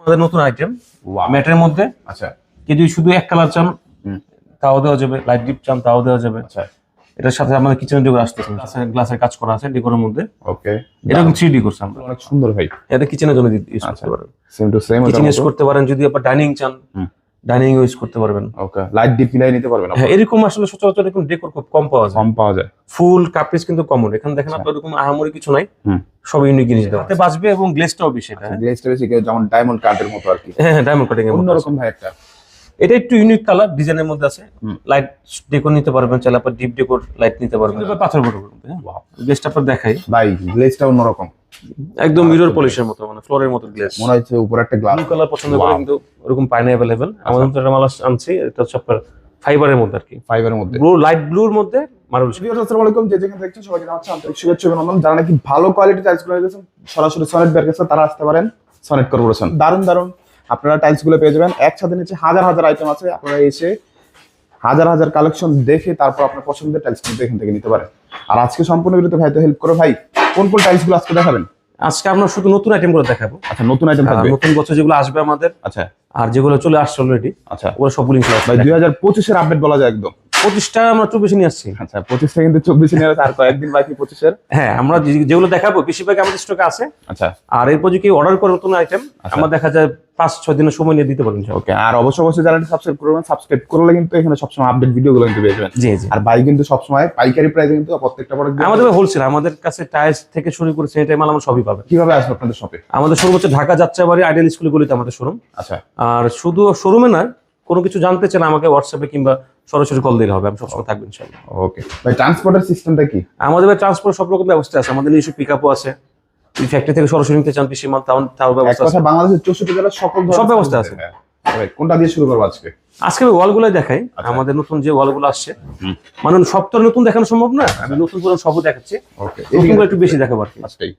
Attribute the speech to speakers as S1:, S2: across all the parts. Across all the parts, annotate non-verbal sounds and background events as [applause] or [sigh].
S1: আমাদের নতুন আইটেম ম্যাটের মধ্যে।
S2: আচ্ছা।
S1: যদি শুধু এক কালার চান। তাও দেওয়া যাবে। লাইট ডিপ চান তাও দেওয়া যাবে।
S2: আচ্ছা।
S1: এটার সাথে আমাদের কিচেন ডেকোর আসতেছে। গ্লাসের কাজ করা আছে ডেকোরের মধ্যে।
S2: ওকে
S1: এটা কিন্তু থ্রি ডি করছে আমরা।
S2: অনেক সুন্দর ভাই।
S1: এটা কিচেনের জন্য ইউজ
S2: আচ্ছা।
S1: করতে পারেন
S2: same to same
S1: kitchen use করতে পারেন যদি আপনার ডাইনিং চান। ডাইনিং ইউজ করতে পারবেন।
S2: ওকে লাইট ডিপ মিলাই নিতে পারবেন
S1: হ্যাঁ এরকম আসলে সচরাচর এরকম ডেকোর খুব কম পাওয়া যায়।
S2: কম পাওয়া যায়।
S1: ফুল কাপিস কিন্তু কমন এখানে দেখেন আপনার এরকম আহামরি কিছু নাই। সব ইউনিক জিনিস দেওয়া বাঁচবে এবং গ্লেসটাও বেশি এটা
S2: গ্লেসটা বেশি যেমন ডায়মন্ড কাটের মতো আর কি।
S1: হ্যাঁ হ্যাঁ ডায়মন্ড কাটিং এর মতো
S2: অন্যরকম ভাই একটা।
S1: এটা একটু ইউনিক কালার ডিজাইনের মধ্যে আছে। লাইট ডেকোর নিতে পারবেন চাইলে আপনার ডিপ ডেকোর লাইট নিতে পারবেন। পাথর বড় গ্লেসটা আপনার দেখাই।
S2: ভাই গ্লেজটা অন্যরকম।
S1: একদম মিরর পলিশের মতো মানে ফ্লোরের মতো গ্লেস
S2: মনে হচ্ছে উপরে একটা গ্লাস
S1: ব্লু কালার পছন্দ করে কিন্তু ওরকম পায় না অ্যাভেলেবেল আমাদের তো এটা মাল আনছি এটা হচ্ছে আপনার ফাইবারের মধ্যে আর কি।
S2: ফাইবারের মধ্যে।
S1: ব্লু লাইট ব্লুর মধ্যে মার্বেল
S2: ভিউয়ার্স আসসালামু আলাইকুম যে যেখানে দেখছেন সবাইকে জানাচ্ছি আন্তরিক শুভেচ্ছা অভিনন্দন। যারা নাকি ভালো কোয়ালিটি টাইলস রেখেছেন সরাসরি সনেট বের কাছে তারা আসতে পারেন। সনেট কর্পোরেশন দারুণ দারুণ। আপনারা টাইলসগুলো পেয়ে যাবেন। একসাথে নিচে হাজার হাজার আইটেম আছে। আপনারা এসে হাজার হাজার কালেকশন দেখে তারপর আপনার পছন্দের টাইলস কিন্তু এখান থেকে নিতে পারেন। আর আজকে সম্পূর্ণ বিরুদ্ধে ভাই তো হেল্প করো ভাই কোন কোন টাইলসগুলো আজকে দেখাবেন?
S1: আজকে আমরা শুধু নতুন আইটেমগুলো দেখাবো।
S2: আচ্ছা নতুন আইটেম থাকবে।
S1: নতুন বছর যেগুলো আসবে আমাদের
S2: আচ্ছা।
S1: আর যেগুলো চলে আসছে অলরেডি
S2: আচ্ছা।
S1: ওগুলো সব ইনশাআল্লাহ
S2: ভাই দুই হাজার পঁচিশের আপডেট বলা যায় একদম।
S1: পঁচিশটা আমরা চব্বিশে নিয়ে আসছি।
S2: আচ্ছা পঁচিশটা কিন্তু চব্বিশে নিয়ে আর কয়েকদিন বাকি পঁচিশের।
S1: হ্যাঁ আমরা যেগুলো দেখাবো বেশিরভাগ আমাদের স্টকে আছে।
S2: আচ্ছা।
S1: আর এরপর যদি অর্ডার করে নতুন আইটেম
S2: আচ্ছা।
S1: আমরা দেখা যায় পাঁচ ছয় দিনের সময় নিয়ে দিতে পারেন
S2: ওকে আর অবশ্যই অবশ্যই চ্যানেলটি সাবস্ক্রাইব করবেন সাবস্ক্রাইব করলে কিন্তু এখানে সবসময় আপডেট ভিডিওগুলো কিন্তু পেয়ে যাবেন।
S1: জি জি।
S2: আর ভাই কিন্তু সবসময় পাইকারি প্রাইসে কিন্তু প্রত্যেকটা প্রোডাক্ট
S1: আমাদের হোলসেল আমাদের কাছে টাইলস থেকে শুরু করে স্যানিটারি মাল আমরা সবই পাবেন।
S2: কীভাবে আসবে আপনাদের শপে
S1: আমাদের শোরুম হচ্ছে ঢাকা যাত্রাবাড়ি আইডিয়াল স্কুলগুলিতে আমাদের শোরুম
S2: আচ্ছা।
S1: আর শুধু শোরুমে না কোনো কিছু জানতে চান আমাকে হোয়াটসঅ্যাপে কিংবা সরাসরি কল দিলে হবে আমি সবসময় থাকবেন ইনশাআল্লাহ।
S2: ওকে ভাই ট্রান্সপোর্টের সিস্টেমটা কি?
S1: আমাদের ভাই ট্রান্সপোর্ট সব রকম ব্যবস্থা আছে আমাদের নিজস্ব পিক আপও আছে। ফ্যাক্টরি থেকে সরাসরি নিতে চান পিসি মাল তাও তাও ব্যবস্থা আছে।
S2: বাংলাদেশের চৌষট্টি জেলার সকল
S1: সব ব্যবস্থা আছে।
S2: ভাই কোনটা দিয়ে শুরু করব আজকে?
S1: আজকে আমি ওয়ালগুলো দেখাই
S2: আচ্ছা।
S1: আমাদের নতুন যে ওয়ালগুলো আসছে। মানে সব তো নতুন দেখানো সম্ভব না আমি নতুন পুরো সবও দেখাচ্ছি।
S2: ওকে
S1: নতুনগুলো একটু বেশি দেখাবো আর কি।
S2: আজকেই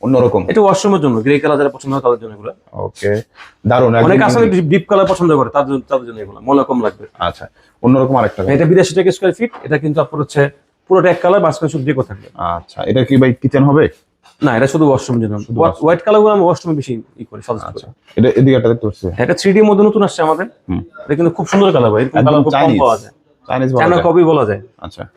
S2: অন্যরকম।
S1: এটা ওয়াশরুমের জন্য গ্রে কালার যারা পছন্দ হয় তাদের জন্য এগুলো।
S2: ওকে একদম
S1: অনেক আছে ডিপ কালার পছন্দ করে তাদের জন্য- তাদের জন্য এগুলো মনে কম লাগবে।
S2: আচ্ছা অন্যরকম আরেকটা
S1: এটা বিরাশি টাকা স্কোয়ার ফিট এটা কিন্তু আপনার হচ্ছে পুরোটা এক কালার মাঝখানে শুধু ডেকো থাকবে।
S2: আচ্ছা এটা কি ভাই কিচেন হবে?
S1: না এটা শুধু ওয়াশরুমের জন্য। হোয়াইট কালারগুলো আমি ওয়াশরুমে বেশি ই করি সাজেস্ট করি।
S2: আচ্ছা এটা এদিকে একটা দেখতে পাচ্ছি।
S1: এটা থ্রি ডি মধ্যে নতুন আসছে আমাদের।
S2: হুম।
S1: এটা কিন্তু খুব সুন্দর কালার ভাই এরকম কালার খুব কম পাওয়া যায়।
S2: চাইনিজ বলা যায়।
S1: কপি বলা যায়।
S2: আচ্ছা।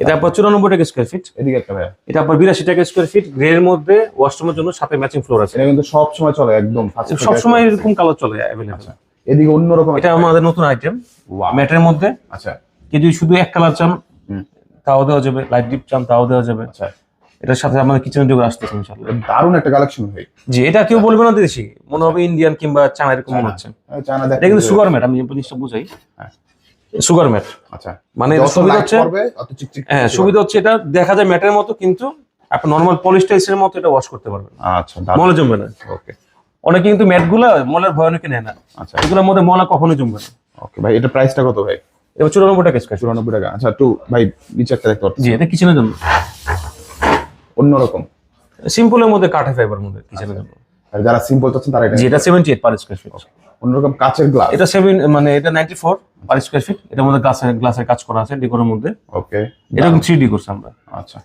S1: এটা আপনার চুরানব্বই টাকা স্কোয়ার ফিট
S2: এদিকে একটা ভাই
S1: এটা আপনার বিরাশি টাকা স্কোয়ার ফিট গ্রে এর মধ্যে ওয়াশরুমের জন্য সাথে ম্যাচিং ফ্লোর আছে।
S2: এটা কিন্তু সব সময় চলে একদম
S1: এরকম কালার চলে
S2: আচ্ছা এদিকে অন্যরকম
S1: এটা আমাদের নতুন আইটেম ম্যাটের মধ্যে
S2: আচ্ছা।
S1: যদি শুধু এক কালার চান তাও দেওয়া যাবে। লাইট ডিপ চান তাও দেওয়া যাবে।
S2: আচ্ছা।
S1: এটার সাথে আমাদের কিচেনের ডেকোর আসতেছে ইনশাআল্লাহ।
S2: দারুণ একটা কালেকশন ভাই।
S1: জি এটা কেউ বলবে না দেশি। মনে হবে ইন্ডিয়ান কিংবা চায়না এরকম মনে হচ্ছে।
S2: চায়না দেখ
S1: এটা কিন্তু সুগার ম্যাট আমি জিনিসটা বুঝাই।
S2: হ্যাঁ।
S1: Sugar matte.
S2: আচ্ছা।
S1: মানে সুবিধা হচ্ছে হ্যাঁ সুবিধা হচ্ছে এটা। দেখা যায় ম্যাটের মতো কিন্তু আপনি নর্মাল পলিশ টাইলসের মতো এটা ওয়াশ করতে পারবেন।
S2: আচ্ছা
S1: মলে জমবে না।
S2: ওকে
S1: অনেকে কিন্তু ম্যাটগুলা মলের ভয় অনেকে নেয় না।
S2: আচ্ছা।
S1: এগুলোর মধ্যে মলা কখনো জমবে না।
S2: ওকে ভাই এটা প্রাইসটা কত ভাই?
S1: এবার চুরানব্বই টাকা স্কোয়ার
S2: চুরানব্বই টাকা। আচ্ছা একটু ভাই একটা দেখতে পাচ্ছি।
S1: জি এটা কিচেনের জন্য।
S2: অন্যরকম
S1: সিম্পলের মধ্যে কাঠে ফাইবার মধ্যে কিচেনের জন্য।
S2: আর যারা সিম্পল চাচ্ছেন তারা এটা
S1: জি এটা seventy eight per square feet
S2: অন্যরকম কাচের গ্লাস
S1: এটা সেভেন মানে এটা ninety four per square feet এটার মধ্যে গ্লাসের গ্লাসের কাজ করা আছে ডেকোরের মধ্যে।
S2: ওকে
S1: এরকম থ্রি ডি করছে আমরা।
S2: আচ্ছা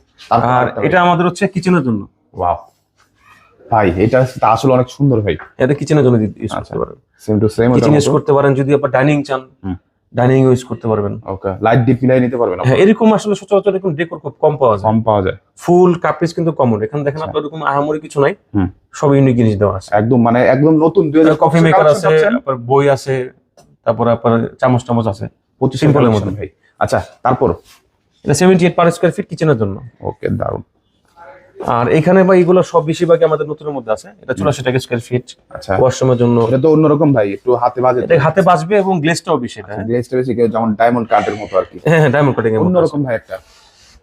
S1: আর এটা আমাদের হচ্ছে কিচেনের জন্য।
S2: ওয়াও ভাই এটা তা আসলে অনেক সুন্দর ভাই।
S1: এটা কিচেনের জন্য ইউজ
S2: আচ্ছা।
S1: করতে পারেন।
S2: Same to same
S1: kitchen use করতে পারেন যদি আপনার ডাইনিং চান। ডাইনিং ইউজ করতে পারবেন।
S2: ওকে লাইট ডিপ মিলাই নিতে পারবেন
S1: হ্যাঁ এরকম আসলে সচরাচর এরকম ডেকোর খুব কম পাওয়া যায়।
S2: কম পাওয়া যায়।
S1: ফুল কাপড় কিন্তু কমন এখানে দেখেন
S2: আচ্ছা।
S1: আপনার এরকম আহামরি কিছু নাই।
S2: হুম।
S1: সব ইউনিক জিনিস দেওয়া আছে।
S2: একদম মানে একদম নতুন দুই হাজার
S1: কফি মেকার আছে তারপর বই আছে তারপর আপনার চামচ টামচ আছে।
S2: সিম্পলের।
S1: মধ্যে
S2: ভাই। আচ্ছা তারপর?
S1: এটা seventy eight per square feet কিচেনের জন্য।
S2: ওকে দারুণ
S1: আর এখানে বা এগুলো সব বেশিরভাগই আমাদের নতুনের মধ্যে আছে। এটা চুরাশি টাকা স্কোয়ার ফিট
S2: আচ্ছা।
S1: ওয়াশরুমের জন্য।
S2: এটা তো অন্যরকম ভাই একটু হাতে বাজে
S1: এটা হাতে বাঁচবে এবং গ্লেসটাও বেশি এটা হ্যাঁ।
S2: গ্লেজটা বেশি যেমন ডায়মন্ড কার্ডের মতো আর কি।
S1: হ্যাঁ হ্যাঁ ডায়মন্ড কাটিং এর মধ্যে আছে।
S2: অন্যরকম ভাই একটা।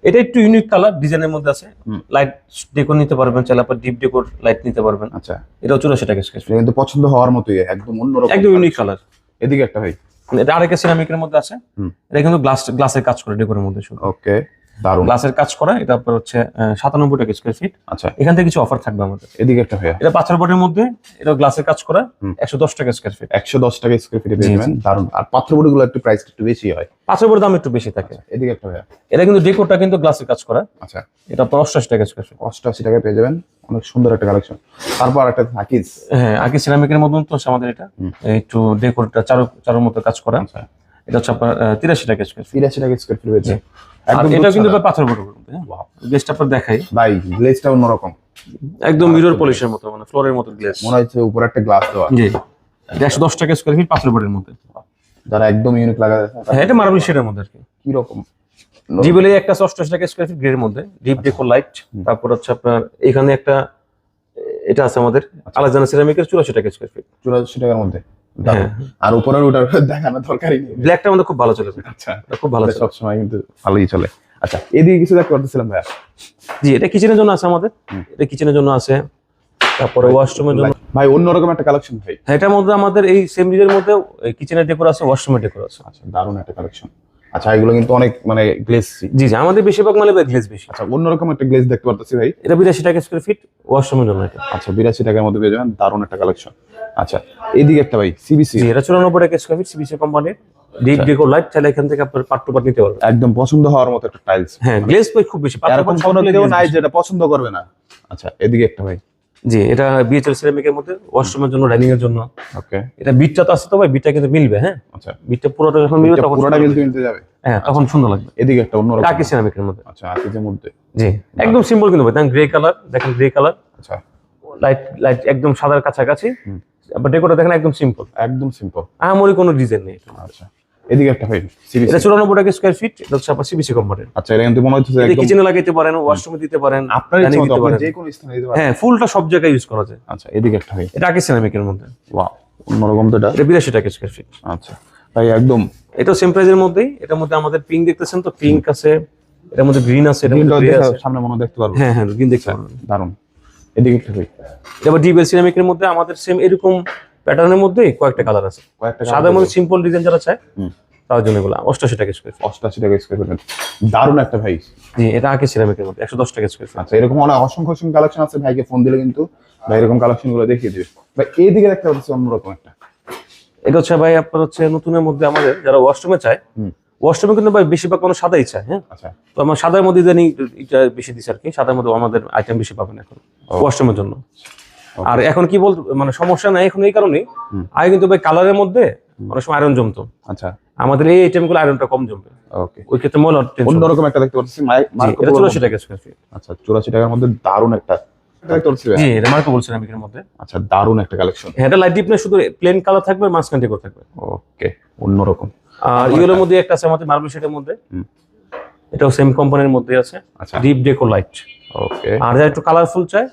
S1: এটা একটু ইউনিক কালার ডিজাইনের মধ্যে আছে। লাইট ডেকোর নিতে পারবেন চাইলে আপনার ডিপ ডেকোর লাইট নিতে পারবেন।
S2: আচ্ছা।
S1: এটাও চুরাশি টাকা স্কোয়ার
S2: এটা কিন্তু পছন্দ হওয়ার মতোই একদম অন্যরকম
S1: একদম ইউনিক কালার
S2: এদিকে একটা ভাই।
S1: এটা আরেকটা সিরামিকের মধ্যে আছে। এটা কিন্তু গ্লাস গ্লাসের কাজ করে ডেকোরের মধ্যে শুধু।
S2: ওকে
S1: গ্লাসের কাজ করা এটা আপনার হচ্ছে সাতানব্বই টাকা স্কোয়ার ফিট
S2: আচ্ছা।
S1: এখান থেকে কিছু অফার থাকবে আমাদের।
S2: এদিকে একটা ভাইয়া।
S1: এটা পাথর বোর্ডের মধ্যে এটা গ্লাসের কাজ করা একশো দশ টাকা স্কোয়ার ফিট
S2: একশো দশ টাকা স্কোয়ার ফিটে পেয়ে যাবেন। দারুণ আর পাথরগুলো একটু প্রাইস একটু বেশি হয়।
S1: পাথর বোর্ডের দাম একটু বেশি থাকে।
S2: এদিকে একটা ভাইয়া।
S1: এটা কিন্তু ডেকোরটা কিন্তু গ্লাসের কাজ করা।
S2: আচ্ছা।
S1: এটা আপনার টাকা স্কোয়ার ফিট
S2: অষ্টআশি টাকায় পেয়ে যাবেন। অনেক সুন্দর একটা কালেকশন তারপর একটা থাকিস
S1: হ্যাঁ আগে সিরামিকের মতন তো আমাদের এটা। একটু ডেকোরটা চারু চারুর মতো কাজ করা।
S2: আচ্ছা।
S1: এটা হচ্ছে আপনার তিরাশি টাকা স্কোয়ার ফিট
S2: তিরাশি টাকা স্কোয়ার ফিট
S1: এটা কিন্তু পাথর আপনার দেখাই।
S2: ভাই গ্লেজটা অন্যরকম।
S1: একদম মিরর পলিশের মতো মানে ফ্লোরের মতো
S2: মনে হচ্ছে উপরে একটা গ্লাস দেওয়া।
S1: জি। এটা একশো দশ টাকা স্কোয়ার ফিট পাথর বোর্ডের মধ্যে।
S2: যারা একদম ইউনিক লাগা
S1: হ্যাঁ এটা মার্বেল শেডের মধ্যে আর কি।
S2: কি রকম
S1: জিবেলে একটা অষ্টআশি টাকা স্কোয়ার ফিট গ্রের মধ্যে। ডিপ ডেকো লাইট তারপর হচ্ছে আপনার এখানে একটা এটা আছে আমাদের আলাজানা সিরামিকের চুরাশি টাকা স্কোয়ার ফিট
S2: চুরাশি টাকার মধ্যে। আর উপরের ওটার [laughs] দেখানো দরকারই নেই।
S1: ব্ল্যাকটা আমাদের খুব ভালো চলে
S2: আচ্ছা।
S1: খুব ভালো সব
S2: সময় কিন্তু ভালোই চলে। আচ্ছা এদিকে কিছু দেখতে পারতেছিলাম ভাইয়া।
S1: জি এটা কিচেনের জন্য আছে আমাদের। এটা কিচেনের জন্য আছে। তারপরে ওয়াশরুমের জন্য
S2: ভাই অন্যরকম একটা কালেকশন ভাই।
S1: হ্যাঁ, এটার মধ্যে আমাদের এই সেম ডিজের মধ্যে কিচেনের ডেকোর আছে ওয়াশরুমের ডেকোর আছে।
S2: আচ্ছা দারুণ একটা কালেকশন আচ্ছা এগুলো কিন্তু অনেক মানে গ্লেজ
S1: জি জি আমাদের বেশিরভাগ মালে গ্লেজ বেশি।
S2: আচ্ছা অন্যরকম একটা গ্লেজ দেখতে পারতেছি ভাই।
S1: এটা বিরাশি টাকা স্কোয়ার ফিট ওয়াশরুমের জন্য এটা।
S2: আচ্ছা বিরাশি টাকার মধ্যে পেয়ে যাবেন দারুণ একটা কালেকশন আচ্ছা এইদিকে একটা ভাই সিবিসি
S1: এটা চুরানব্বই টাকা স্কোয়ার ফিট সিবিসি কোম্পানির ডিপ ডেকোর লাইট চাইলে এখান থেকে আপনার পার্ট টু পার্ট নিতে পারবেন।
S2: একদম পছন্দ হওয়ার মতো একটা টাইলস
S1: হ্যাঁ গ্লেজ পাই খুব বেশি।
S2: এরকম
S1: পাথর
S2: কোনো কেউ নাই যেটা পছন্দ করবে না। আচ্ছা এদিকে একটা ভাই।
S1: জি এটা বিএচএল সিরামিকের মধ্যে ওয়াশরুমের জন্য ডাইনিং এর জন্য।
S2: ওকে
S1: এটা বিটটা তো আছে তো ভাই বিটটা কিন্তু মিলবে হ্যাঁ?
S2: আচ্ছা।
S1: বিটটা পুরোটা যখন মিলবে তখন
S2: পুরোটা
S1: সুন্দর
S2: মিলতে যাবে।
S1: হ্যাঁ তখন সুন্দর লাগবে।
S2: এদিকে একটা অন্যরকম।
S1: সিরামিকের মধ্যে।
S2: আচ্ছা আকিজের মধ্যে
S1: জি একদম সিম্পল কিন্তু ভাই। দেখেন গ্রে কালার দেখেন গ্রে কালার
S2: আচ্ছা।
S1: লাইট লাইট একদম সাদার কাছাকাছি। আবার ডেকোরটা দেখেন একদম সিম্পল
S2: একদম সিম্পল
S1: আহামরি কোনো ডিজাইন নেই।
S2: আচ্ছা। এদিকে একটা সিবিসি
S1: এটা চুরানব্বই টাকা স্কোয়ার ফিট এটা হচ্ছে আপনার সিবিসি কোম্পানির
S2: আচ্ছা এটা কিন্তু মনে হচ্ছে একদম
S1: কিচেনে লাগাইতে পারেন ওয়াশরুমে দিতে পারেন
S2: আপনার ইচ্ছা মতো আপনি। যে কোনো স্থানে দিতে পারেন।
S1: হ্যাঁ ফুলটা সব জায়গায় ইউজ করা যায়।
S2: আচ্ছা এদিকে একটা ভাই।
S1: এটা আগে সিরামিকের মধ্যে।
S2: ওয়াও অন্যরকম তো এটা?
S1: এটা বিরাশি টাকা স্কোয়ার ফিট
S2: আচ্ছা ভাই একদম
S1: এটা সেম প্রাইজের মধ্যেই এটার মধ্যে আমাদের পিঙ্ক দেখতেছেন তো? পিঙ্ক আছে এটার মধ্যে গ্রিন আছে মধ্যে আছে।
S2: সামনে মনে দেখতে পারব।
S1: হ্যাঁ হ্যাঁ গ্রিন দেখতে পারবেন।
S2: দারুণ। এদিকে একটা ভাই।
S1: এটা ডিবেল সিরামিকের মধ্যে আমাদের সেম এরকম প্যাটার্নের মধ্যে কয়েকটা কালার আছে।
S2: কয়েকটা
S1: সাদার মধ্যে সিম্পল ডিজাইন যারা চায় তার জন্য এগুলো অষ্টাশি টাকা স্কোয়ার
S2: অষ্টাশি টাকা স্কোয়ার ফিট দারুণ একটা ভাই।
S1: জি এটা আগে সিরামিকের মধ্যে একশো দশ টাকা স্কোয়ার ফিট
S2: আচ্ছা এরকম অনেক অসংখ্য অসংখ্য কালেকশন আছে ভাইকে ফোন দিলে কিন্তু ভাই এরকম কালেকশনগুলো দেখিয়ে দিবে। ভাই এইদিকে দেখতে পাচ্ছি অন্যরকম একটা।
S1: এটা হচ্ছে ভাই আপনার হচ্ছে নতুনের মধ্যে আমাদের যারা ওয়াশরুমে চায়
S2: হুম।
S1: ওয়াশরুমে কিন্তু ভাই বেশিরভাগ মানুষ সাদাই চায় হ্যাঁ?
S2: আচ্ছা।
S1: তো আমার সাদার মধ্যে জানি এটা বেশি দিচ্ছে আর কি সাদার মধ্যে আমাদের আইটেম বেশি পাবেন এখন ওয়াশরুমের জন্য. আর এখন কি বল মানে সমস্যা নাই এখন এই কারণে। আগে কিন্তু ভাই কালারের মধ্যে অনেক সময় আয়রন জমতো।
S2: আচ্ছা।
S1: আমাদের এই আইটেমগুলো আয়রনটা কম জমবে।
S2: ওকে
S1: ওই ক্ষেত্রে টেনশন
S2: অন্যরকম একটা দেখতে পাচ্ছি মার্কো
S1: এটা চুরাশি। টাকা স্কোয়ার ফিট
S2: আচ্ছা চুরাশি টাকার মধ্যে দারুণ একটা।
S1: জি এটা মার্কো বলছিলাম এর মধ্যে।
S2: আচ্ছা দারুণ একটা কালেকশন
S1: হ্যাঁ, এটা লাইট ডিপ না শুধু প্লেন কালার থাকবে মাঝখান ডেকোর থাকবে।
S2: ওকে অন্যরকম
S1: আর ইয়েলোর মধ্যে একটা আছে আমাদের মার্বেল শেডের মধ্যে।
S2: হুম।
S1: এটাও সেম কোম্পানির মধ্যে আছে।
S2: আচ্ছা।
S1: ডিপ ডেকো লাইট
S2: ওকে
S1: আর যারা একটু কালারফুল চায়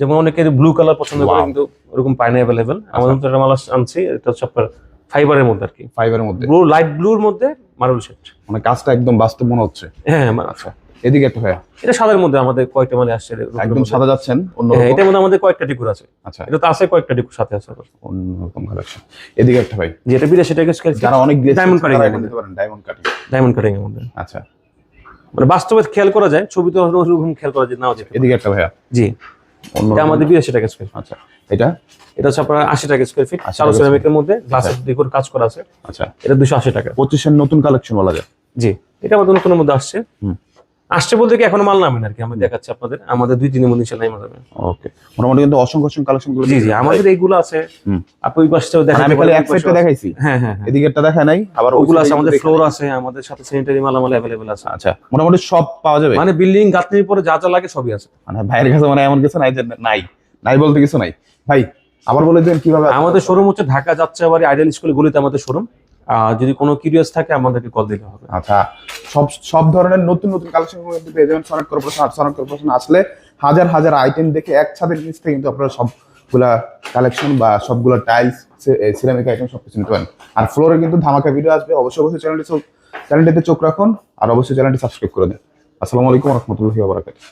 S1: যেমন অনেকে ব্লু কালার পছন্দ করে কিন্তু ওরকম পায় না অ্যাভেলেবেল আমাদের তো এটা মাল আনছি এটা হচ্ছে আপনার ফাইবারের মধ্যে আর কি
S2: ফাইভের মধ্যে।
S1: ব্লু লাইট ব্লুর মধ্যে মার্বেল শেড
S2: মানে কাজটা একদম বাস্তব মনে হচ্ছে।
S1: হ্যাঁ মা-
S2: আচ্ছা এদিকে একটা ভাইয়া।
S1: এটা সাদার মধ্যে আমাদের কয়েকটা মানে আসছে
S2: একদম সাদা যাচ্ছেন
S1: হ্যাঁ
S2: অন্যরকম
S1: এটার মধ্যে আমাদের কয়েকটা ডিকুর আছে।
S2: আচ্ছা।
S1: এটা তো আছে কয়েকটা ডিকুর সাথে আছে।
S2: অন্যরকম কালেকশন এদিকে একটা ভাই।
S1: যেটা এটা বিরাশি টাকা
S2: যারা অনেক
S1: cutting এর মধ্যে।
S2: নিতে পারেন ডায়মন্ড কাটিং
S1: ডায়মন্ড কাটিং এর মধ্যে।
S2: আচ্ছা।
S1: মানে বাস্তবে খেয়াল করা যায় হয়তো ওরকম খেয়াল করা যায় নাও যেতে পারে।
S2: এদিকে একটা ভাইয়া।
S1: জি।
S2: অন্য
S1: এটা আমাদের বিরাশি টাকা স্কোয়ার
S2: আচ্ছা এটা?
S1: এটা হচ্ছে আপনার আশি টাকা স্কোয়ার ফিট চারো সিরামিকের মধ্যে গ্লাসের ডেকোর কাজ করা আছে।
S2: আচ্ছা।
S1: এটা দুশো আশি টাকা।
S2: পঁচিশের নতুন কালেকশন বলা যায়।
S1: জি। এটা আমাদের নতুনের মধ্যে আসছে। আসছে বলতে কি এখনও মাল নামেন আর কি? আমি দেখাচ্ছি আপনাদের। আমাদের দুই দিনের মধ্যে ইনশাল্লাহ নামে। যাবে
S2: ওকে। মোটামুটি কিন্তু অসংখ্য অসংখ্য কালেকশনগুলো
S1: জি জি আমাদের এইগুলো আছে। আপনি ওই পাশটাও
S2: মানে
S1: দেখাতে
S2: আমি খালি এক সাইডটা দেখাইছি।
S1: হ্যাঁ হ্যাঁ হ্যাঁ।
S2: এদিকে একটা দেখা নাই আবার
S1: ওগুলো আছে আমাদের ফ্লোর আছে আমাদের সাথে স্যানিটারি মালামাল অ্যাভেলেবেল আছে।
S2: আচ্ছা মোটামুটি সব পাওয়া যাবে?
S1: মানে বিল্ডিং গাঁথনির পরে যা যা লাগে সবই আছে।
S2: মানে ভাইয়ের কাছে মানে এমন কিছু নাই যে নাই। নাই বলতে কিছু নাই। ভাই আবার বলে দিন কীভাবে
S1: আমাদের শোরুম হচ্ছে ঢাকা যাচ্ছে আবার আইডিয়াল স্কুল গলিতে আমাদের শোরুম যদি কোনো কিউরিয়াস থাকে, আমাদেরকে কল দিতে হবে।
S2: আচ্ছা সব সব ধরনের নতুন নতুন কালেকশন কিন্তু পেয়ে যাবেন সনেট কর্পোরেশন আর কর্পোরেশন আসলে হাজার হাজার আইটেম দেখে এক ছাদের নিচ থেকে কিন্তু আপনারা সবগুলা কালেকশন বা সবগুলো টাইলস সিরামিক আইটেম সব কিছু নিতে পারেন। আর ফ্লোরে কিন্তু ধামাকা ভিডিও আসবে। অবশ্যই অবশ্যই চ্যানেলটি চ্যানেলটিতে চোখ রাখুন। আর অবশ্যই চ্যানেলটি সাবস্ক্রাইব করে দিন। আসসালামু আলাইকুম রহমতুল্লাহি